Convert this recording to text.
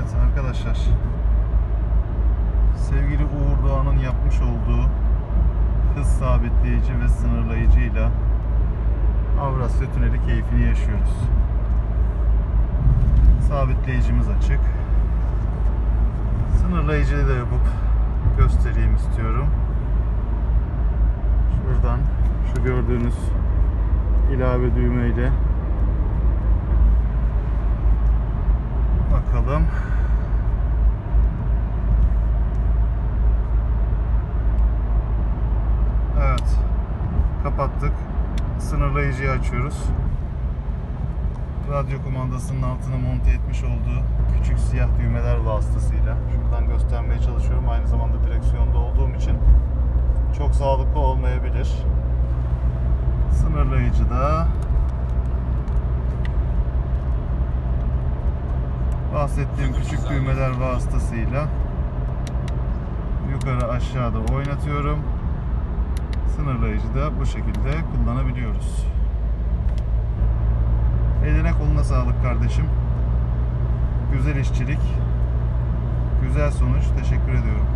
Evet arkadaşlar. Sevgili Uğur Doğan'ın yapmış olduğu hız sabitleyici ve sınırlayıcıyla Avrasya Tüneli keyfini yaşıyoruz. Sabitleyicimiz açık. Sınırlayıcıyı da yapıp göstereyim istiyorum. Şuradan şu gördüğünüz ilave düğmeyle bakalım. Evet. Kapattık. Sınırlayıcıyı açıyoruz. Radyo kumandasının altına monte etmiş olduğu küçük siyah düğmeler vasıtasıyla şuradan göstermeye çalışıyorum. Aynı zamanda direksiyonda olduğum için çok sağlıklı olmayabilir. Sınırlayıcı da bahsettiğim küçük düğmeler vasıtasıyla yukarı aşağıda oynatıyorum. Sınırlayıcı da bu şekilde kullanabiliyoruz. Eline koluna sağlık kardeşim. Güzel işçilik. Güzel sonuç. Teşekkür ediyorum.